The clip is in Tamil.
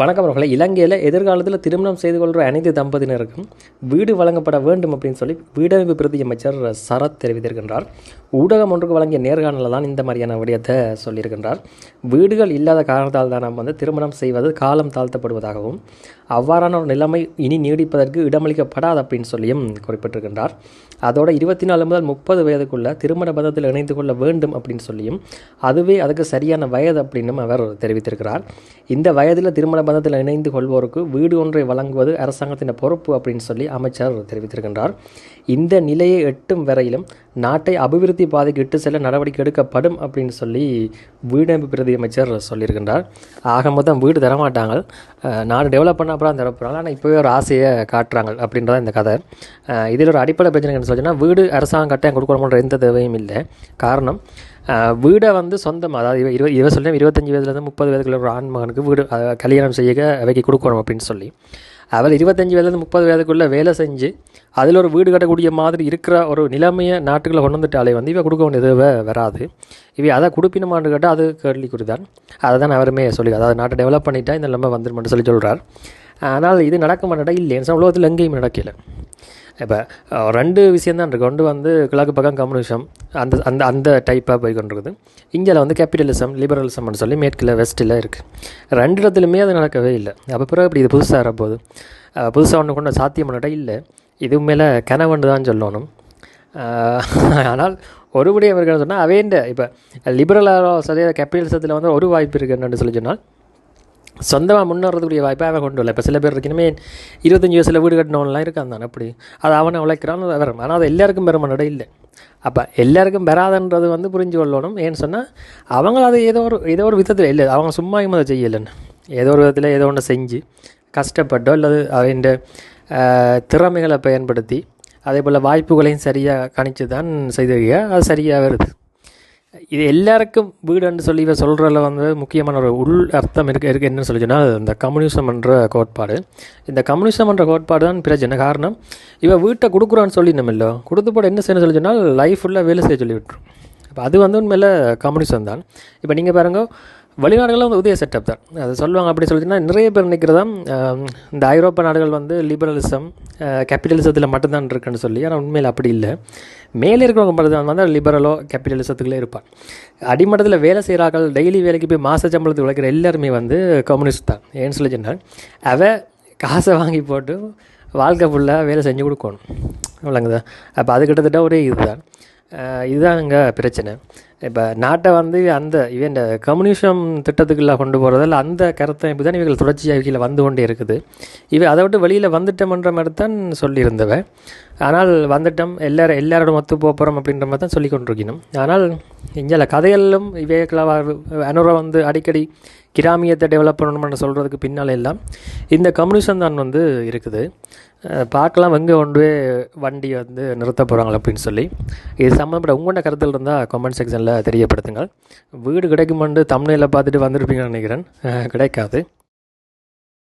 வணக்கம் அவர்களை. இலங்கையில் எதிர்காலத்தில் திருமணம் செய்து கொள்கிற அனைத்து தம்பதியினருக்கும் வீடு வழங்கப்பட வேண்டும் அப்படின்னு சொல்லி வீடமைப்பு பிரதி அமைச்சர் சரத் தெரிவித்திருக்கின்றார். ஊடகம் ஒன்றுக்கு வழங்கிய நேர்காணலில் தான் இந்த மாதிரியான விடயத்தை சொல்லியிருக்கின்றார். வீடுகள் இல்லாத காரணத்தால் தான் நாம் வந்து திருமணம் செய்வது காலம் தாழ்த்தப்படுவதாகவும் அவ்வாறான ஒரு நிலைமை இனி நீடிப்பதற்கு இடமளிக்கப்படாது அப்படின்னு சொல்லியும் குறிப்பிட்டிருக்கின்றார். அதோட இருபத்தி நாலு முதல் முப்பது வயதுக்குள்ளே திருமண பந்தத்தில் இணைந்து கொள்ள வேண்டும் அப்படின்னு சொல்லியும் அதுவே அதுக்கு சரியான வயது அப்படின்னும் அவர் தெரிவித்திருக்கிறார். இந்த வயதில் திருமண பந்தத்தில் இணைந்து கொள்வோருக்கு வீடு ஒன்றை வழங்குவது அரசாங்கத்தின் பொறுப்பு அப்படின்னு சொல்லி அமைச்சர் தெரிவித்திருக்கின்றார். இந்த நிலையை எட்டும் வரையிலும் நாட்டை அபிவிருத்தி பாதைக்கு இட்டு செல்ல நடவடிக்கை எடுக்கப்படும் அப்படின்னு சொல்லி வீடமைப்பு பிரதி அமைச்சர் சொல்லியிருக்கின்றார். ஆக மொத்தம் வீடு தரமாட்டாங்க. நாடு டெவலப் பண்ண அப்புறம் தரப்போகிறாங்க ஆனால் இப்போவே ஒரு ஆசையை காட்டுறாங்க அப்படின்றத இந்த கதை. இதில் ஒரு அடிப்படை பிரச்சனை என்ன சொல்லினா வீடு அரசாங்கம் கட்டாயம் கொடுக்கணுன்ற எந்த தேவையும் இல்லை. காரணம் வீடை வந்து சொந்தமாக அதாவது இவ இருபது இவ சொல்ல இருபத்தஞ்சி வயதுலேருந்து முப்பது வயதுக்குள்ள ஒரு ஆண் மகனுக்கு வீடு கல்யாணம் செய்ய அவைக்கு கொடுக்கணும் அப்படின்னு சொல்லி. அவள் இருபத்தஞ்சி வயதுலேருந்து முப்பது வயதுக்குள்ளே வேலை செஞ்சு அதில் ஒரு வீடு கட்டக்கூடிய மாதிரி இருக்கிற ஒரு நிலைமையை நாட்டுக்குள்ளே கொண்டு வந்துட்டாலே வந்து இவ கொடுக்க வேண்டிய வராது. இவை அதை கொடுப்பினுமான்னு கேட்டால் அது கேள்விக்குறி தான் அதை தான் அவருமே சொல்லி அதாவது நாட்டை டெவலப் பண்ணிட்டா இந்த நிலைமை வந்துடும் சொல்லி சொல்கிறார் ஆனால் இது நடக்க மாட்டா இல்லைன்னு உலகத்தில் எங்கேயும் நடக்கலை. இப்போ ரெண்டு விஷயந்தான் இருக்குது ஒன்று வந்து கிழக்கு பக்கம் கம்யூனிசம். அந்த அந்த அந்த டைப்பாக போய் கொண்டிருக்குது. இந்தியாவில் வந்து கேபிட்டலிசம் லிபரலிசம்னு சொல்லி மேற்கில் வெஸ்ட்டில் இருக்குது ரெண்டு இடத்துலையுமே அது நடக்கவே இல்லை. அப்போ பிறகு இப்படி இது புதுசாக வரப்போகுது? புதுசாக ஒன்று கொண்டு சாத்தியம் பண்ணிட்டா இல்லை. இது மேலே கனவுன்னு தான் சொல்லணும். ஆனால் ஒருபடி அவர்கள் சொன்னால் அவேண்ட இப்போ லிபரலாக சதவீத கேபிட்டலிசத்தில் வந்து ஒரு வாய்ப்பு இருக்குது சொல்லி சொன்னால் சொந்தமாக முன்னேறதுக்குரிய வாய்ப்பாக அவன் கொண்டு வரல. இப்போ சில பேர் இருக்கணுமே இருபத்தஞ்சி வயசில் வீடு கட்டினவன்லாம் இருக்கான் தான் அப்படி. அது அவனை உழைக்கிறான் வரும் ஆனால் அது எல்லாருக்கும் பெருமனோட இல்லை. அப்போ எல்லாருக்கும் பெறாதன்றது வந்து புரிஞ்சு கொள்ளணும். ஏன்னு சொன்னால் அவங்க அதை ஏதோ ஒரு ஏதோ ஒரு விதத்தில் இல்லை. அவங்க சும்மா அதை செய்யலைன்னு. ஏதோ ஒரு விதத்தில் ஏதோ ஒன்று செஞ்சு கஷ்டப்பட்டோ அல்லது அவன் திறமைகளை பயன்படுத்தி அதே போல் வாய்ப்புகளையும் சரியாக கணிச்சு தான் செய்திருக்க அது சரியாக வருது. இது எல்லாருக்கும் வீடுன்னு சொல்லி இவ சொல்கிறதுல வந்து முக்கியமான ஒரு உள் அர்த்தம் இருக்கு இருக்குது என்னன்னு சொல்லி சொன்னால் இந்த கம்யூனிசம் என்ற கோட்பாடு. இந்த கம்யூனிசம் என்ற கோட்பாடு தான் பிரச்சனை காரணம்? இவ வீட்டை கொடுக்குறான்னு சொல்லி நம்ம இல்லை கொடுத்து போட என்ன செய்யணும் சொல்லி சொன்னால் லைஃப் ஃபுல்லாக வேலை செய்ய சொல்லி விட்டுரும் இப்போ அது வந்து உண்மையில் கம்யூனிசம் தான். இப்போ நீங்கள் பாருங்க வெளிநாடுகளில் வந்து உதய செட்டப் தான். அது சொல்லுவாங்க அப்படி சொல்லிச்சுன்னா நிறைய பேர் நினைக்கிறதா இந்த ஐரோப்பா நாடுகள் வந்து லிபரலிசம் கேபிட்டலிசத்தில் மட்டும்தான் இருக்குன்னு சொல்லி ஆனால் உண்மையில் அப்படி இல்லை. மேலே இருக்கிறவங்க மட்டும் வந்து லிபரலோ கேபிட்டலிசத்துக்குள்ளே இருப்பான். அடிமட்டத்தில் வேலை செய்கிறார்கள் டெய்லி வேலைக்கு போய் மாத சம்பளத்துக்கு உழைக்கிற எல்லாருமே வந்து கம்யூனிஸ்ட் தான். ஏன்னு சொல்லி சொன்னால் அவ காசை வாங்கி போட்டு வாழ்க்கை ஃபுல்லாக வேலை செஞ்சு கொடுக்கணும். விளங்குதா அப்போ அது கிட்டத்தட்ட ஒரே இதுதான். இதுதானுங்க பிரச்சனை. இப்போ நாட்டை வந்து அந்த இவன் இந்த கம்யூனிசம் திட்டத்துக்குள்ளே கொண்டு போகிறதில் அந்த கருத்தமைப்பு தான் இவர்கள் தொடர்ச்சியாக கீழே வந்து கொண்டே இருக்குது. இவை அதை விட்டு வெளியில் வந்துட்டோம்ன்ற மாதிரி தான் சொல்லியிருந்தவன். ஆனால் வந்துட்டோம் எல்லாரும் எல்லாரோடும் ஒத்து போகிறோம் அப்படின்ற மாதிரி தான் சொல்லி கொண்டிருக்கணும். ஆனால் இங்கே கதைகளிலும் இவைகளை அனுரா வந்து அடிக்கடி கிராமியத்தை டெவலப் பண்ணணும்னு சொல்கிறதுக்கு பின்னால் எல்லாம் இந்த கம்யூனிசம் தான் வந்து இருக்குது. பார்க்கலாம் எங்கே கொண்டு வண்டி வந்து நிறுத்த போகிறாங்க அப்படின்னு சொல்லி. இது சம்மந்தப்பட்ட உங்களோட கருத்தில் இருந்தால் கமெண்ட் செக்ஷனில் தெரியப்படுத்துங்கள். வீடு கிடைக்குமென்று தமிழில் பார்த்துட்டு வந்திருப்பீங்கன்னு நினைக்கிறேன். கிடைக்காது.